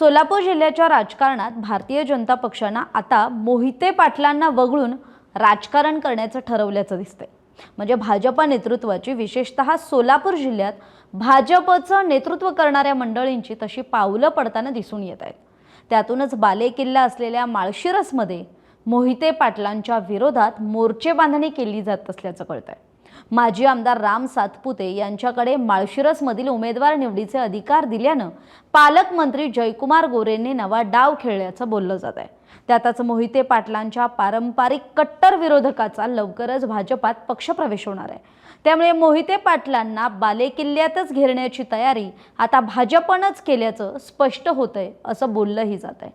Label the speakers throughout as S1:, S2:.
S1: सोलापूर जिल्ह्याच्या राजकारणात भारतीय जनता पक्षानं आता मोहिते पाटलांना वगळून राजकारण करण्याचं ठरवल्याचं दिसतंय. म्हणजे भाजप नेतृत्वाची विशेषतः सोलापूर जिल्ह्यात भाजपचं नेतृत्व करणाऱ्या मंडळींची तशी पावलं पडताना दिसून येत आहेत. त्यातूनच बालेकिल्ला असलेल्या माळशिरसमध्ये मोहिते पाटलांच्या विरोधात मोर्चे बांधणी केली जात असल्याचं कळतंय. माजी आमदार राम सातपुते यांच्याकडे माळशिरसमधील उमेदवार निवडीचे अधिकार दिल्यानं पालकमंत्री जयकुमार गोरेंनी नवा डाव खेळल्याचं बोललं जात आहे त्यातच मोहिते पाटलांच्या पारंपरिक कट्टर विरोधकाचा लवकरच भाजपात पक्षप्रवेश होणार आहे. त्यामुळे मोहिते पाटलांना बालेकिल्ल्यातच घेरण्याची तयारी आता भाजपनंच केल्याचं स्पष्ट होतंय असं बोललंही जात आहे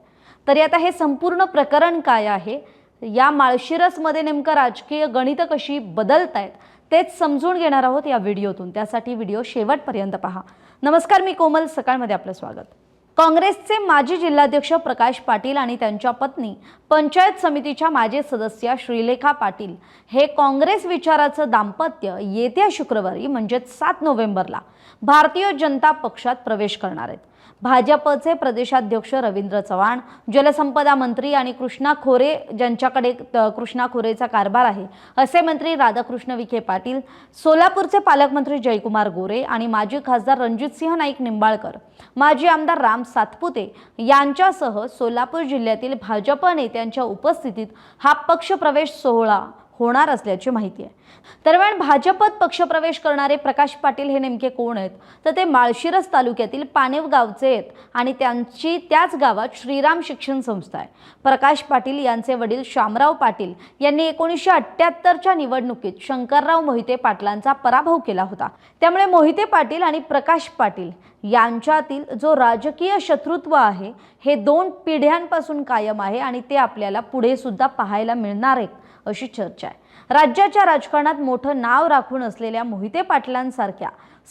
S1: तरी आता हे संपूर्ण प्रकरण काय आहे? या माळशिरसमध्ये नेमकं राजकीय गणितं कशी बदलत आहेत तेच समजून घेणार आहोत या व्हिडिओतून. त्यासाठी व्हिडिओ शेवटपर्यंत पहा. नमस्कार मी कोमल. सकाळमध्ये आपलं स्वागत. काँग्रेसचे माजी जिल्हाध्यक्ष प्रकाश पाटील आणि त्यांच्या पत्नी पंचायत समितीच्या माजी सदस्या श्रीलेखा पाटील हे काँग्रेस विचाराचं दाम्पत्य येत्या शुक्रवारी म्हणजेच सात नोव्हेंबरला भारतीय जनता पक्षात प्रवेश करणार आहेत. भाजपचे प्रदेशाध्यक्ष रवींद्र चव्हाण जलसंपदा मंत्री आणि कृष्णा खोरे ज्यांच्याकडे कृष्णा खोरेचा कारभार आहे असे मंत्री राधाकृष्ण विखे पाटील सोलापूरचे पालकमंत्री जयकुमार गोरे आणि माजी खासदार रणजितसिंह नाईक निंबाळकर माजी आमदार राम सातपुते यांच्यासह सोलापूर जिल्ह्यातील भाजप नेत्यांच्या उपस्थितीत हा पक्षप्रवेश सोहळा होणार असल्याची माहिती आहे. दरम्यान भाजपत पक्षप्रवेश करणारे प्रकाश पाटील हे नेमके कोण आहेत? तर ते माळशिरस तालुक्यातील पानेव गावचे आहेत आणि त्यांची त्याच गावात श्रीराम शिक्षण संस्था आहे. प्रकाश पाटील यांचे वडील शामराव पाटील यांनी एकोणीसशे अठ्ठ्याहत्तरच्या निवडणुकीत शंकरराव मोहिते पाटलांचा पराभव केला होता. त्यामुळे मोहिते पाटील आणि प्रकाश पाटील यांच्यातील जो राजकीय शत्रुत्व आहे हे दोन पिढ्यांपासून कायम आहे आणि ते आपल्याला पुढे सुद्धा पाहायला मिळणार आहे अशी चर्चा आहे. राज्याच्या राजकारणात मोठं नाव राखून असलेल्या मोहिते पाटलांसारख्या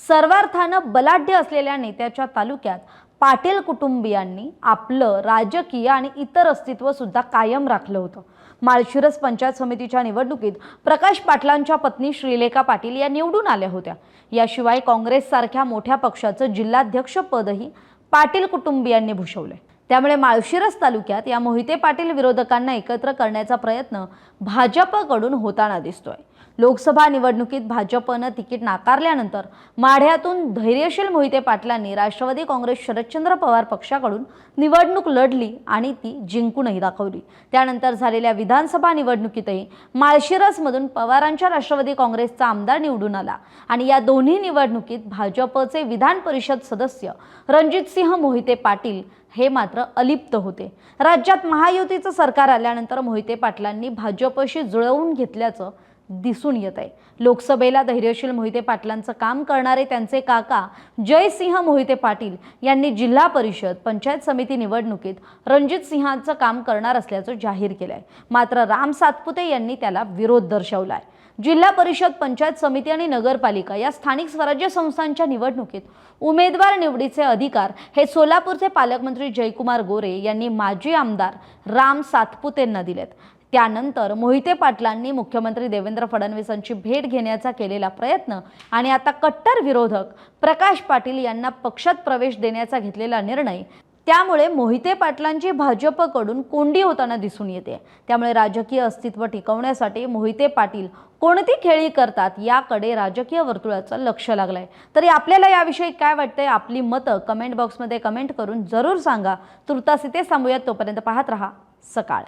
S1: सर्वार्थानं बलाढ्य असलेल्या नेत्याच्या तालुक्यात पाटील कुटुंबियांनी आपलं राजकीय आणि इतर अस्तित्व सुद्धा कायम राखलं होतं. माळशिरस पंचायत समितीच्या निवडणुकीत प्रकाश पाटलांच्या पत्नी श्रीलेखा पाटील या निवडून आल्या होत्या. याशिवाय काँग्रेससारख्या मोठ्या पक्षाचं जिल्हाध्यक्षपदही पाटील कुटुंबियांनी भूषवलंय. त्यामुळे माळशिरस तालुक्यात या मोहिते पाटील विरोधकांना एकत्र करण्याचा प्रयत्न भाजपकडून होताना दिसतोय. लोकसभा निवडणुकीत भाजपनं तिकीट नाकारल्यानंतर माढ्यातून धैर्यशील मोहिते पाटलांनी राष्ट्रवादी काँग्रेस शरदचंद्र पवार पक्षाकडून निवडणूक लढली आणि ती जिंकूनही दाखवली. त्यानंतर झालेल्या विधानसभा निवडणुकीतही माळशिरसमधून पवारांच्या राष्ट्रवादी काँग्रेसचा आमदार निवडून आला आणि या दोन्ही निवडणुकीत भाजपचे विधान परिषद सदस्य रणजितसिंह मोहिते पाटील हे मात्र अलिप्त होते. राज्यात महायुतीचं सरकार आल्यानंतर मोहिते पाटलांनी भाजपशी जुळवून घेतल्याचं दिसून येत आहे. लोकसभेला धैर्यशील मोहिते पाटलांचं काम करणारे त्यांचे काका जयसिंह मोहिते पाटील यांनी जिल्हा परिषद पंचायत समिती निवडणुकीत रणजित सिंहांचं काम करणार असल्याचं जाहीर केलंय. मात्र राम सातपुते यांनी त्याला विरोध दर्शवलाय. जिल्हा परिषद पंचायत समिती आणि नगरपालिका या स्थानिक स्वराज्य संस्थांच्या निवडणुकीत उमेदवार निवडीचे अधिकार हे सोलापूरचे पालकमंत्री जयकुमार गोरे यांनी माजी आमदार राम सातपुतेंना दिलेत. त्यानंतर मोहिते पाटलांनी मुख्यमंत्री देवेंद्र फडणवीसांची भेट घेण्याचा केलेला प्रयत्न आणि आता कट्टर विरोधक प्रकाश पाटील यांना पक्षात प्रवेश देण्याचा घेतलेला निर्णय त्यामुळे मोहिते पाटलांची भाजपकडून कोंडी होताना दिसून येते. त्यामुळे राजकीय अस्तित्व टिकवण्यासाठी मोहिते पाटील कोणती खेळी करतात याकडे राजकीय वर्तुळाचं लक्ष लागलंय. तरी आपल्याला याविषयी काय वाटतंय? आपली मतं कमेंट बॉक्समध्ये कमेंट करून जरूर सांगा. तुर्तास इथे थांबूयात. तोपर्यंत पाहत रहा सकाळ.